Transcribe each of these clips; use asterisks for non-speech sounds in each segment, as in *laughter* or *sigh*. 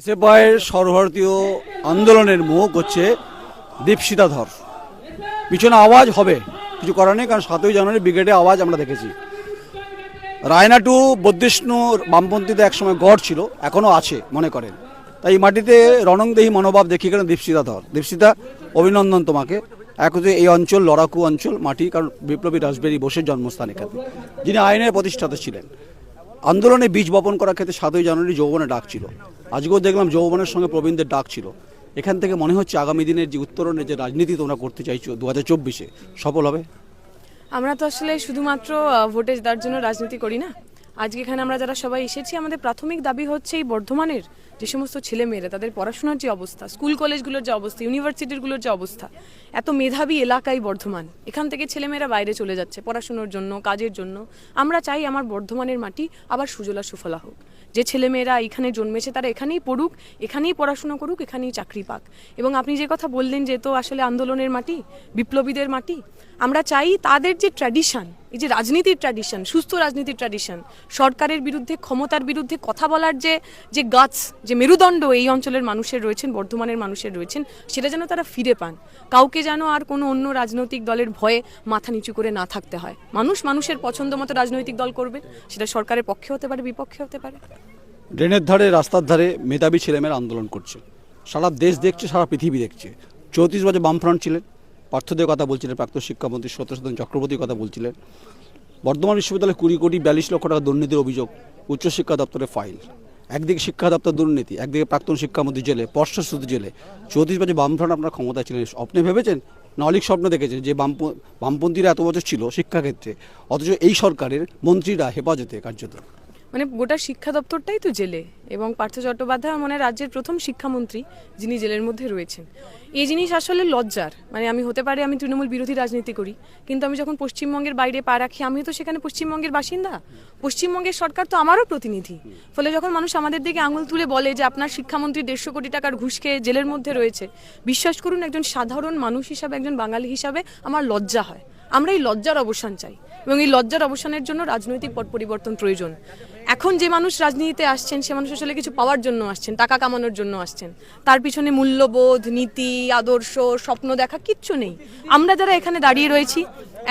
এসএফআইয়ের সর্বভারতীয় আন্দোলনের মুখ হচ্ছে দীপশিতা ধর পিছনে আওয়াজ হবে, কিছু করার নেই, কারণ সাতই জানুয়ারি ব্রিগেডে আওয়াজ আমরা দেখেছি। রায়নাটু বদ্ধিষ্ণু বামপন্থীতে একসময় গড় ছিল, এখনও আছে, মনে করেন। তাই এই মাটিতে রণংদেহী মনোভাব দেখিয়ে গেলেন দীপশিতা ধর দীপশিতা অভিনন্দন তোমাকে। একতে এই অঞ্চল, লড়াকু অঞ্চল, মাটি, কারণ বিপ্লবী রাসবেরি বোসের জন্মস্থান এখানে। যিনি আইনের প্রতিষ্ঠাতা ছিলেন। আন্দোলনে বীজ বপন করার ক্ষেত্রে সাতই জানুয়ারি যৌবনে ডাক ছিল। আজকেও দেখলাম যৌবনের সঙ্গে প্রবীণদের ডাক ছিল। এখান থেকে মনে হচ্ছে আগামী দিনের যে উত্তরণের যে রাজনীতি তোমরা করতে চাইছো দু হাজার চব্বিশে, সফল হবে? আমরা তো আসলে শুধুমাত্র ভোটে দেওয়ার জন্য রাজনীতি করি না। আজকে এখানে আমরা যারা সবাই এসেছি, আমাদের প্রাথমিক দাবি হচ্ছে এই বর্ধমানের যে সমস্ত ছেলে মেয়েরা তাদের পড়াশোনার যে অবস্থা, স্কুল কলেজগুলোর যে অবস্থা, ইউনিভার্সিটিগুলোর যে অবস্থা, এত মেধাবী এলাকায় বর্ধমান। এখান থেকে ছেলেমেয়েরা বাইরে চলে যাচ্ছে পড়াশোনার জন্য, কাজের জন্য। আমরা চাই আমার বর্ধমানের মাটি আবার সুজলা সুফলা হোক। যে ছেলেমেয়েরা এখানে জন্মেছে, তারা এখানেই পড়ুক, এখানেই পড়াশোনা করুক, এখানেই চাকরি পাক। এবং আপনি যে কথা বললেন যে তো আসলে আন্দোলনের মাটি, বিপ্লবীদের মাটি, আমরা চাই তাদের যে ট্র্যাডিশন, এই যে রাজনীতির ট্র্যাডিশন, সুস্থ রাজনীতির ট্র্যাডিশন, সরকারের বিরুদ্ধে, ক্ষমতার বিরুদ্ধে কথা বলার যে যে গাছ যে মেরুদণ্ড এই অঞ্চলের মানুষের রয়েছেন, বর্ধমানের মানুষের রয়েছেন, সেটা যেন তারা ফিরে পান। কাউকে যেন আর কোনো অন্য রাজনৈতিক দলের ভয়ে মাথা নিচু করে না থাকতে হয়। মানুষ মানুষের পছন্দ মতো রাজনৈতিক দল করবে, সেটা সরকারের পক্ষে হতে পারে, বিপক্ষে হতে পারে। ড্রেনের ধারে, রাস্তার ধারে মেধাবী ছেলেমেয়েরা আন্দোলন করছে। সারা দেশ দেখছে, সারা পৃথিবী দেখছে। চৌত্রিশ বছর বামফ্রন্ট ছিলেন, পার্থদের কথা বলছিলেন, প্রাক্তন শিক্ষামন্ত্রী সত্যসাধন চক্রবর্তীর কথা বলছিলেন। বর্ধমান বিশ্ববিদ্যালয়ে কুড়ি কোটি বিয়াল্লিশ লক্ষ টাকা দুর্নীতির অভিযোগ, উচ্চশিক্ষা দপ্তরের ফাইল। একদিকে শিক্ষা দপ্তর দুর্নীতি, একদিকে প্রাক্তন শিক্ষামন্ত্রী জেলে পর্ষদ জেলে। চৌত্রিশ বছর বামফ্রন্ট আপনার ক্ষমতায় ছিলেন। স্বপ্নে ভেবেছেন? না, অলিক স্বপ্ন দেখেছেন যে বাম বামপন্থীরা এত বছর ছিল শিক্ষাক্ষেত্রে। অথচ এই সরকারের মন্ত্রীরা হেফাজতে কার্যত। মানে গোটা শিক্ষা দপ্তরটাই তো জেলে। এবং পার্থ চট্টোপাধ্যায় মনে রাজ্যের প্রথম শিক্ষামন্ত্রী, যিনি জেলের মধ্যে রয়েছেন। এই জিনিস আসলে লজ্জার। মানে আমি হতে পারে আমি তৃণমূল বিরোধী রাজনীতি করি, কিন্তু আমি যখন পশ্চিমবঙ্গের বাইরে পা রাখি আমি তো সেখানে পশ্চিমবঙ্গের বাসিন্দা। পশ্চিমবঙ্গের সরকার তো আমারও প্রতিনিধি। ফলে যখন মানুষ আমাদের দিকে আঙুল তুলে বলে যে আপনার শিক্ষামন্ত্রী দেড়শো কোটি টাকার ঘুষ খেয়ে জেলের মধ্যে রয়েছে, বিশ্বাস করুন, একজন সাধারণ মানুষ হিসাবে, একজন বাঙালি হিসাবে আমার লজ্জা হয়। আমরা এই লজ্জার অবসান চাই এবং এই লজ্জার অবসানের জন্য রাজনৈতিক পট পরিবর্তন প্রয়োজন। এখন যে মানুষ রাজনীতিতে আসছেন, সে মানুষ আসলে কিছু পাওয়ার জন্য আসছেন, টাকা কামানোর জন্য আসছেন। তার পিছনে মূল্যবোধ, নীতি, আদর্শ, স্বপ্ন দেখা কিচ্ছু নেই। আমরা যারা এখানে দাঁড়িয়ে রয়েছি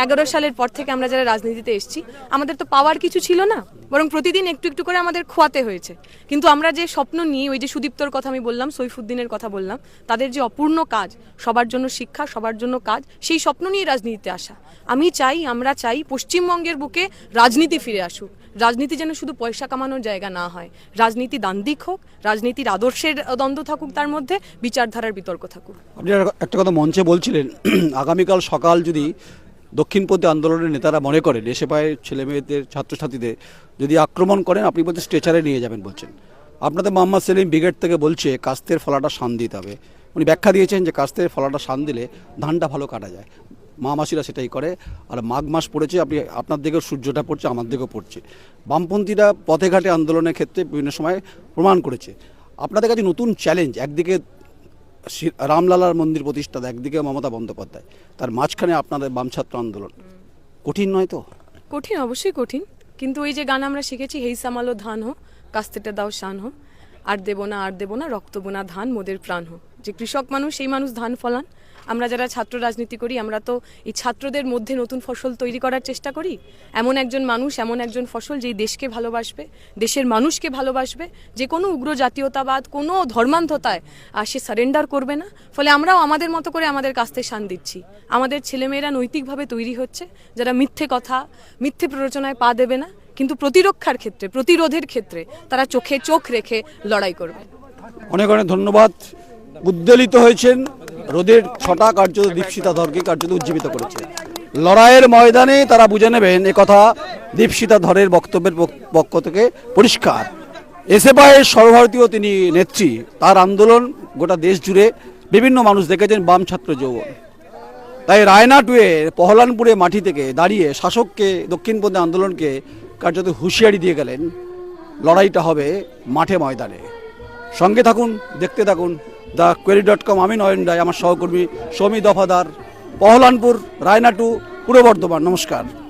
এগারো সালের পর থেকে আমরা যারা রাজনীতিতে এসেছি, আমাদের তো পাওয়ার কিছু ছিল না, বরং প্রতিদিন একটু একটু করে আমাদের খোয়াতে হয়েছে। কিন্তু আমরা যে স্বপ্ন নিয়ে, ওই যে সুদীপ্তর কথা আমি বললাম, সৈফুদ্দিনের কথা বললাম, তাদের যে অপূর্ণ কাজ, সবার জন্য শিক্ষা, সবার জন্য কাজ, সেই স্বপ্ন নিয়ে রাজনীতিতে আসা। আমি চাই, আমরা চাই পশ্চিমবঙ্গের বুকে রাজনীতি ফিরে আসুক। রাজনীতি যেন শুধু পয়সা কামানোর জায়গা না হয়। রাজনীতি দান্দিক হোক, রাজনীতির আদর্শের দ্বন্দ্ব থাকুক তার মধ্যে, বিচারধারার বিতর্ক থাকুক। আপনি একটা কথা মঞ্চে বলছিলেন, *clears throat* আগামীকাল সকাল যদি দক্ষিণপন্থী আন্দোলনের নেতারা মনে করেন, এসে পায় ছেলে মেয়েদের ছাত্রছাত্রীদের, যদি আক্রমণ করেন, আপনি বলতে স্ট্রেচারে নিয়ে যাবেন বলছেন। আপনাদের মোহাম্মদ সেলিম ব্রিগেড থেকে বলছে, কাস্তের ফলাটা শান দিতে হবে। উনি ব্যাখ্যা দিয়েছেন যে কাস্তের ফলাটা শান দিলে ধানটা ভালো কাটা যায়। মা মাসিরা সেটাই করে। আর মাঘ মাস পড়েছে, আপনি, আপনার দিকেও সূর্যটা পড়ছে, আমার দিকেও পড়ছে। বামপন্থীরা পথে ঘাটে আন্দোলনের ক্ষেত্রে বিভিন্ন সময় প্রমাণ করেছে। আপনাদের কাছে নতুন চ্যালেঞ্জ একদিকে রামলালার মন্দির প্রতিষ্ঠাতা একদিকে মমতা বন্দ্যোপাধ্যায়, তার মাঝখানে আপনাদের বাম ছাত্র আন্দোলন। কঠিন নয় তো? কঠিন, অবশ্যই কঠিন। কিন্তু ওই যে গান আমরা শিখেছি, হেই সামালো ধান হো, কাস্তেটা দাও শান হো, আর দেবো না, আর দেবো না, রক্ত বোনা ধান, মোদের প্রাণ হো। যে কৃষক মানুষ, সেই মানুষ ধান ফলান। আমরা যারা ছাত্র রাজনীতি করি, আমরা তো এই ছাত্রদের মধ্যে নতুন ফসল তৈরি করার চেষ্টা করি। এমন একজন মানুষ, এমন একজন ফসল যেই দেশকে ভালোবাসবে, দেশের মানুষকে ভালোবাসবে, যে কোনো উগ্র জাতীয়তাবাদ, কোনো ধর্মান্ধতায় সে সারেন্ডার করবে না। ফলে আমরাও আমাদের মতো করে আমাদের কাস্তে শান দিচ্ছি। আমাদের ছেলেমেয়েরা নৈতিকভাবে তৈরি হচ্ছে, যারা মিথ্যে কথা, মিথ্যে প্ররোচনায় পা দেবে না, কিন্তু প্রতিরক্ষার ক্ষেত্রে, প্রতিরোধের ক্ষেত্রে তারা চোখে চোখ রেখে লড়াই করবে। অনেক অনেক ধন্যবাদ। উদ্বেলিত হয়েছেন রোদের ছটা কার্যত দীপশিতা ধরকে কার্যত উজ্জীবিত করেছে। লড়াইয়ের ময়দানে তারা বুঝে নেবেন কথা দীপশিতা ধরের বক্তব্যের পক- পক্ষ থেকে পরিষ্কার। এসএফআইয়ের সর্বভারতীয় তিনি নেত্রী। তার আন্দোলন গোটা দেশ জুড়ে বিভিন্ন মানুষ দেখেছেন বাম ছাত্র যৌবন। তাই রায়না রায়নাটুয়ে পহলানপুরে মাটি থেকে দাঁড়িয়ে শাসককে দক্ষিণপন্থী আন্দোলনকে কার্যত হুঁশিয়ারি দিয়ে গেলেন। লড়াইটা হবে মাঠে ময়দানে। সঙ্গে থাকুন, দেখতে থাকুন দ্য কোয়েরি ডট কম, আমি নয়ন রায়, আমার সহকর্মী সমী দফাদার, পহলানপুর, রায়নাটু, পূর্ব বর্ধমান, নমস্কার।